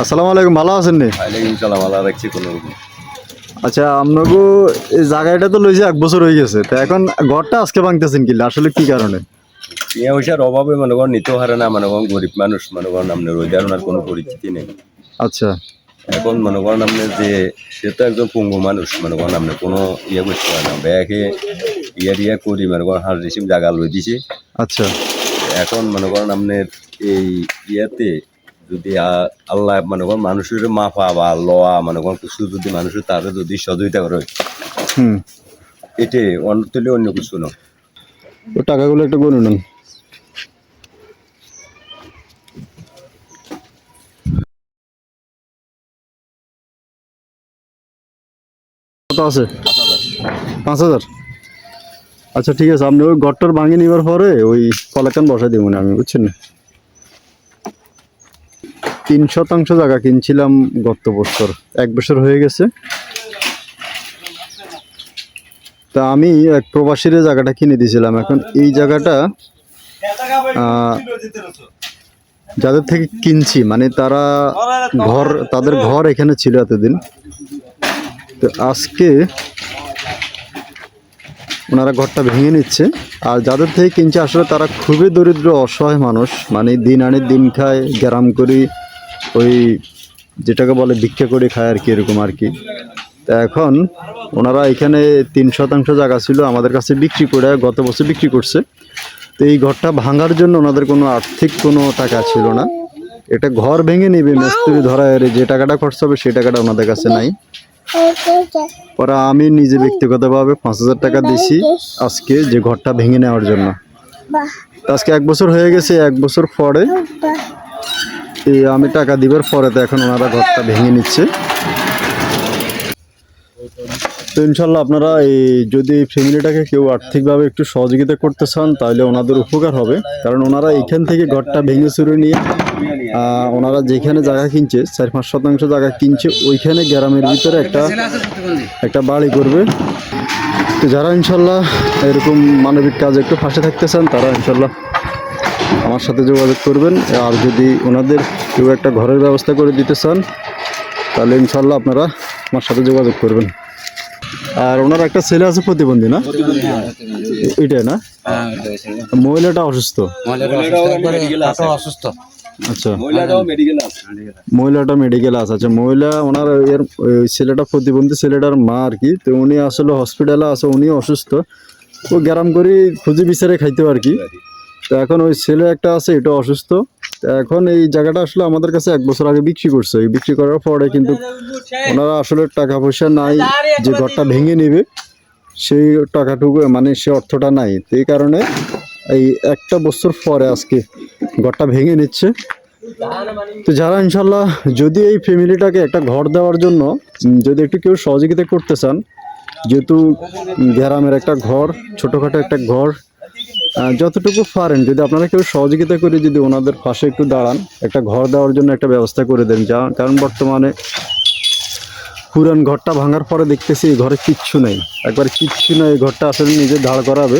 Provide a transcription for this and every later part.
আসসালামু আলাইকুম ভালো আছেন নি? সালাম আল্লাহ রাখছি কোনোরকম আচ্ছা আপনাকে এই জায়গাটা তো লইছে এক বছর হয়ে গেছে তো এখন ঘরটা আজকে ভাঙতেছেন কি? আসলে কি কারণে? টিয়া পয়সার অভাবে মনে করেন নিতেও হারে না মনে করেন গরিব মানুষ মনে করেন আপনার ওই ধরনের কোনো পরিচিতি নেই। আচ্ছা। এখন মনে করেন আপনার যে সে তো একজন পঙ্গু মানুষ মনে করেন আপনি কোনো ইয়ে করতে পারে না ব্যাগে ইয়ে ইয়ে করি মনে করেন হার রিসিম জায়গা লই দিছে। আচ্ছা। এখন মনে করেন আপনার এই ইয়েতে যদি আল্লাহ মনে করেন মানুষের মাফা বা লওয়া মনে করেন কিছু যদি মানুষের তারা যদি সহযোগিতা করে। এতে অন্য তুলে অন্য কিছু না। তো টাকাগুলো একটু গুনে নেন। কত আছে? পাঁচ হাজার। আচ্ছা ঠিক আছে আপনি ওই ঘরটার ভাঙে নিবার পরে ওই কলাকান বসাই দিব না আমি বুঝছেন না? তিন শতাংশ জায়গা কিনছিলাম গত বছর। এক বছর হয়ে গেছে। তা আমি এক প্রবাসীর জায়গাটা কিনে দিয়েছিলাম। এখন এই জায়গাটা যাদের থেকে কিনছি মানে তারা ঘর, তাদের ঘর এখানে ছিল এতদিন। তো আজকে ওনারা ঘরটা ভেঙে নিচ্ছে। আর যাদের থেকে কিনছে, আসলে তারা খুবই দরিদ্র, অসহায় মানুষ। মানে দিন আনে দিন খায় গ্যারাম করি ওই যেটাকে বলে ভিক্ষা করে খায় আর কি এরকম আর কি। তা এখন ওনারা এখানে তিন শতাংশ জায়গা ছিল আমাদের কাছে বিক্রি করে গত বছর বিক্রি করছে। তো এই ঘরটা ভাঙার জন্য ওনাদের কোনো আর্থিক কোনো টাকা ছিল না। এটা ঘর ভেঙে নেবে মিস্ত্রি ধরা এর যে টাকাটা খরচ হবে সেই টাকাটা ওনাদের কাছে নাই। পরে আমি নিজে ব্যক্তিগতভাবে পাঁচ হাজার টাকা দিছি আজকে যে ঘরটা ভেঙে নেওয়ার জন্য। তো আজকে এক বছর হয়ে গেছে এক বছর পরে এই আমি টাকা দিবার পরে তো এখন ওনারা ঘরটা ভেঙে নিচ্ছে। তো ইনশাল্লাহ আপনারা এই যদি ফ্যামিলিটাকে কেউ আর্থিকভাবে একটু সহযোগিতা করতে চান, তাহলে ওনাদের উপকার হবে। কারণ ওনারা এখান থেকে ঘরটা ভেঙে চুরে নিয়ে ওনারা যেখানে জায়গা কিনছে, চার পাঁচ শতাংশ জায়গা কিনছে, ওইখানে গ্রামের ভিতরে একটা একটা বাড়ি করবে। তো যারা ইনশাল্লাহ এরকম মানবিক কাজ একটু ফাঁসে থাকতে চান, তারা ইনশাল্লাহ আমার সাথে যোগাযোগ করবেন। আর যদি ওনাদের কেউ একটা ঘরের ব্যবস্থা করে দিতে চান, তাহলে ইনশাল্লাহ আপনারা আমার সাথে যোগাযোগ করবেন। আর ওনার একটা ছেলে আছে প্রতিবন্ধী না? এটাই না? মহিলাটা অসুস্থ? অসুস্থ আচ্ছা। মহিলাটা আছে। আচ্ছা মহিলা, ওনার এর ছেলেটা প্রতিবন্ধী ছেলেটার মা আর কি। তো উনি আসলে হসপিটালে উনি অসুস্থ। করে খুঁজি বিচারে খাইতে আর কি। তো এখন ওই ছেলে একটা আছে এটা অসুস্থ। এখন এই জায়গাটা আসলে আমাদের কাছে এক বছর আগে বিক্রি করছে। বিক্রি করার পরে কিন্তু ওনারা আসলে টাকা পয়সা নাই, যে ঘরটা ভেঙে নেবে, সেই টাকাটুকু মানে সে অর্থটা নাই। তো এই কারণে এই একটা বছর পরে আজকে ঘরটা ভেঙে নিচ্ছে। তো যারা ইনশাল্লাহ যদি এই ফ্যামিলিটাকে একটা ঘর দেওয়ার জন্য যদি একটু কেউ সহযোগিতা করতে চান, যেহেতু গ্রামের একটা ঘর, ছোটোখাটো একটা ঘর যতটুকু পারেন যদি আপনারা কেউ সহযোগিতা করে যদি ওনাদের পাশে একটু দাঁড়ান একটা ঘর দেওয়ার জন্য একটা ব্যবস্থা করে দেন। যা কারণ বর্তমানে পুরান ঘরটা ভাঙার পরে দেখতেছি এই ঘরে কিচ্ছু নেই। একবার কিচ্ছু নেই এই ঘরটা আসলে নিজে দাঁড় করাবে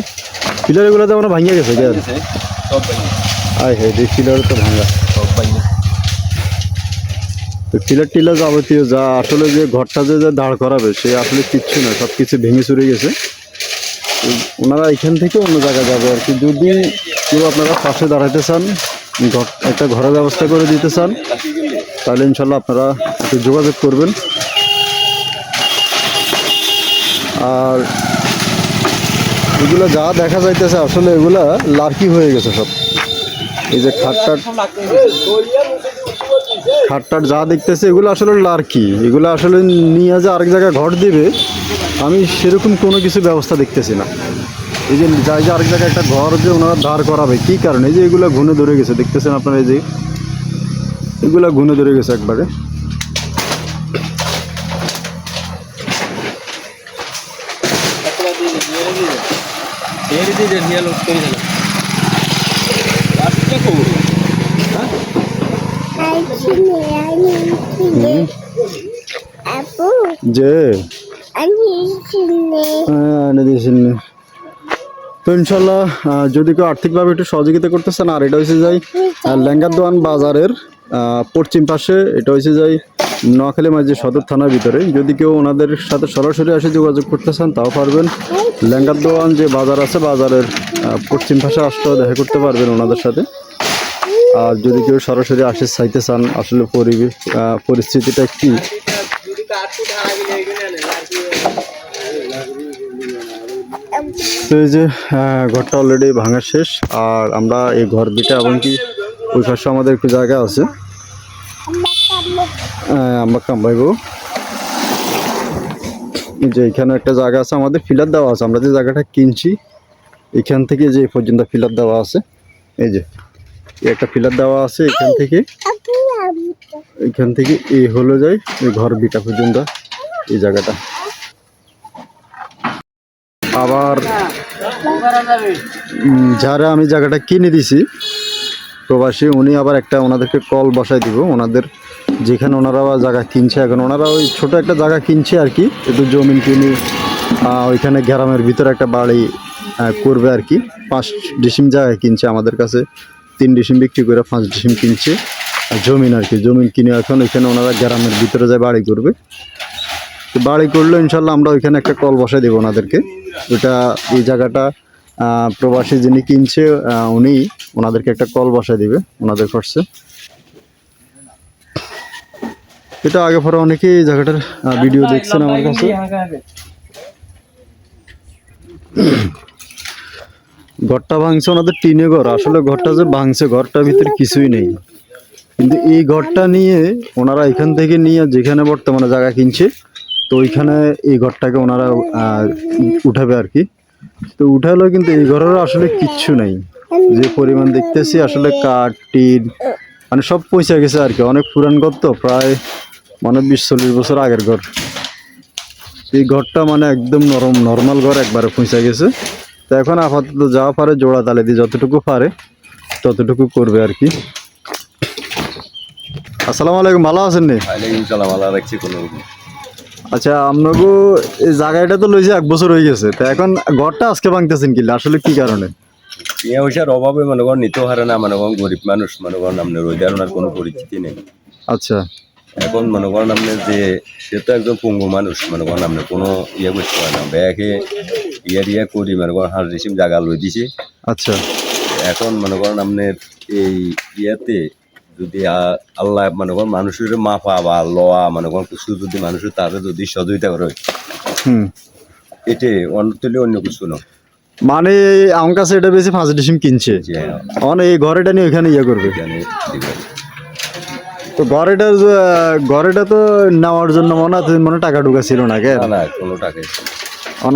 পিলারগুলো তো আমরা ভাঙিয়ে গেছে আয় হ্যাঁ এই পিলার তো ভাঙা। তো টিলার টিলার যাবতীয় যা আসলে যে ঘরটা যে দাঁড় করাবে সে আসলে কিচ্ছু না সব কিছু ভেঙে চুরে গেছে। ওনারা এখান থেকে অন্য জায়গায় যাবে আর কি। যদি কেউ আপনারা পাশে দাঁড়াতে চান একটা ঘরের ব্যবস্থা করে দিতে চান, তাহলে ইনশাল্লাহ আপনারা একটু যোগাযোগ করবেন। আর এগুলো যা দেখা যাইতেছে, আসলে এগুলা লার্কি হয়ে গেছে সব। এই যে খাটটাট খাটটাট যা দেখতেছে, এগুলো আসলে লার্কি। এগুলো আসলে নিয়ে যে আরেক জায়গায় ঘর দিবে আমি সেরকম কোনো কিছু ব্যবস্থা দেখতেছি না। এই যে যাই যে আরেক জায়গায় একটা ঘর যে ওনারা দাঁড় করাবে কী কারণে? এই যে এগুলো ঘুনে ধরে গেছে দেখতেছেন আপনারা এই যে? এগুলো ঘুনে ধরে গেছে একবারে। যে হ্যাঁ, ইনশাল্লাহ যদি কেউ আর্থিকভাবে একটু সহযোগিতা করতেছেন আর এটা হচ্ছে যাই লেঙ্গার দোয়ান বাজারের পশ্চিম পাশে এটা হয়েছে যাই নোয়াখালী মাঝি সদর থানার ভিতরে। যদি কেউ ওনাদের সাথে সরাসরি এসে যোগাযোগ করতে চান তাও পারবেন। লেঙ্গার দোয়ান যে বাজার আছে বাজারের পশ্চিম পাশে আসতেও দেখা করতে পারবেন ওনাদের সাথে। আর যদি কেউ সরাসরি আসে চাইতে চান আসলে পরিবেশ পরিস্থিতিটা কি তো এই যে আহ, ঘরটা অলরেডি ভাঙা শেষ আর আমরা এই ঘর দুটা এবং কি ওই পাশে আমাদের একটু জায়গা আছে। আহ, আমরা কামবাইব যে এখানে একটা জায়গা আছে আমাদের ফিলার দেওয়া আছে। আমরা যে জায়গাটা কিনছি এখান থেকে যে পর্যন্ত ফিলার দেওয়া আছে। এই যে একটা ফিলার দেওয়া আছে এখান থেকে। এখান থেকে এই হলো যায় এই ঘর বিটা পর্যন্ত এই জায়গাটা। আবার যারা আমি জায়গাটা কিনে দিছি প্রবাসী উনি আবার একটা ওনাদেরকে কল বসাই দিব। ওনাদের যেখানে ওনারা আবার জায়গা কিনছে এখন ওনারা ওই ছোট একটা জায়গা কিনছে আর কি একটু জমিন কিনে ওইখানে গ্রামের ভিতরে একটা বাড়ি করবে আর কি। পাঁচ ডিসিম জায়গায় কিনছে আমাদের কাছে। তিন ডিসিম বিক্রি করে পাঁচ ডিসিম কিনছে। আর জমিন আর কি, জমিন কিনে এখন ওইখানে ওনারা গ্রামের ভিতরে যায় বাড়ি করবে। তো বাড়ি করলে ইনশাল্লাহ আমরা ওইখানে একটা কল বসাই দেবো ওনাদেরকে। ওটা এই জায়গাটা প্রবাসী যিনি কিনছে উনি ওনাদেরকে একটা কল বসাই দিবে ওনাদের খরচে। এটা আগে পরে অনেকেই এই জায়গাটার ভিডিও দেখছেন আমার কাছে। ঘরটা ভাঙছে ওনাদের টিনে ঘর। আসলে ঘরটা যে ভাঙছে, ঘরটার ভিতরে কিছুই নেই। কিন্তু এই ঘরটা নিয়ে ওনারা এখান থেকে নিয়ে যেখানে বর্তমানে জায়গা কিনছে, তো ওইখানে এই ঘরটাকে ওনারা উঠাবে আর কি। তো উঠালো কিন্তু এই ঘরের আসলে কিচ্ছু নাই। যে পরিমাণ দেখতেছি আসলে কাঠ, টিন মানে সব পয়সা গেছে আর কি। অনেক পুরান ঘর তো, প্রায় মানে বিশ চল্লিশ বছর আগের ঘর। এই ঘরটা মানে একদম নরম, নর্মাল ঘর একবারে পয়সা গেছে। তো এখন আপাতত যা পারে জোড়া তালে দিয়ে যতটুকু পারে ততটুকু করবে আর কি। আসসালামু আলাইকুম ভালো আছেন নি? আচ্ছা আপনাকে এই জায়গাটা তো লইছে এক বছর হয়ে গেছে তো এখন ঘরটা আজকে ভাঙতেছেন কি? আসলে কি কারণে? টিয়া পয়সার অভাবে মনে করেন নিতেও হারে না মনে করেন গরিব মানুষ মনে করেন আপনার ওই ধরনের কোনো পরিচিতি নেই। আচ্ছা। এখন মনে করেন আপনার যে সে তো একজন পঙ্গু মানুষ মনে করেন আপনি কোনো ইয়ে করতে পারে না ব্যাগে ইয়ে ইয়ে করি মনে করেন হার রিসিম জায়গা লই দিছি। আচ্ছা। এখন মনে করেন আপনার এই ইয়েতে যদি আল্লাহ মনে করেন মানুষের মাপা বা লওয়া মনে করেন কিছু যদি মানুষের তাতে যদি সহযোগিতা করে এতে অন্য তুলে অন্য কিছু না। মানে আমার কাছে এটা বেশি পাঁচ ডিসিম কিনছে। মানে এই ঘরেটা নিয়ে ওইখানে ইয়ে করবে। তো ঘরেটা ঘরেটা তো নেওয়ার জন্য মনে হয় মনে টাকা ঢুকা ছিল না কে না কোনো টাকা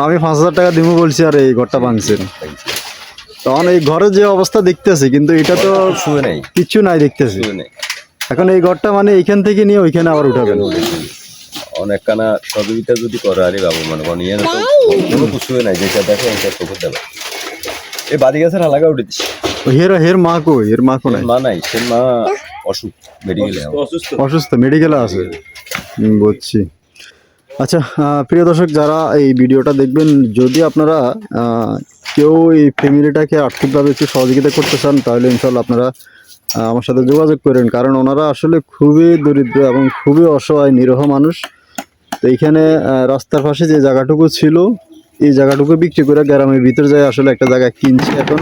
আমি পাঁচ হাজার টাকা দিব বলছি আর এই ঘরটা ভাঙছেন। তখন এই ঘরের যে অবস্থা দেখতেছি কিন্তু এটা তো নেই। কিচ্ছু নাই দেখতেছি। শুয়ে নেই। এখন এই ঘরটা মানে এইখান থেকে নিয়ে ওইখানে আবার উঠাবেন অনেক কানা সহযোগিতা যদি করে আরে বাবু মনে করেন ইয়ে না কোনো কিছুই নাই যেটা দেখো এটা চোখে দেবে এই বাদি গাছের হালাকা উঠে দিচ্ছে হের হের মা কো এর মা কো নাই মা নাই সে মা অসুখ মেডিকেলে অসুস্থ মেডিকেলে আছে। বুঝছি। আচ্ছা প্রিয় দর্শক, যারা এই ভিডিওটা দেখবেন, যদি আপনারা কেউ এই ফ্যামিলিটাকে আর্থিকভাবে একটু সহযোগিতা করতে চান, তাহলে ইনশাল্লাহ আপনারা আমার সাথে যোগাযোগ করেন। কারণ ওনারা আসলে খুবই দরিদ্র এবং খুবই অসহায়, নিরহ মানুষ। তো এইখানে রাস্তার পাশে যে জায়গাটুকু ছিল, এই জায়গাটুকু বিক্রি করে গ্রামের ভিতরে যায় আসলে একটা জায়গা কিনছে এখন।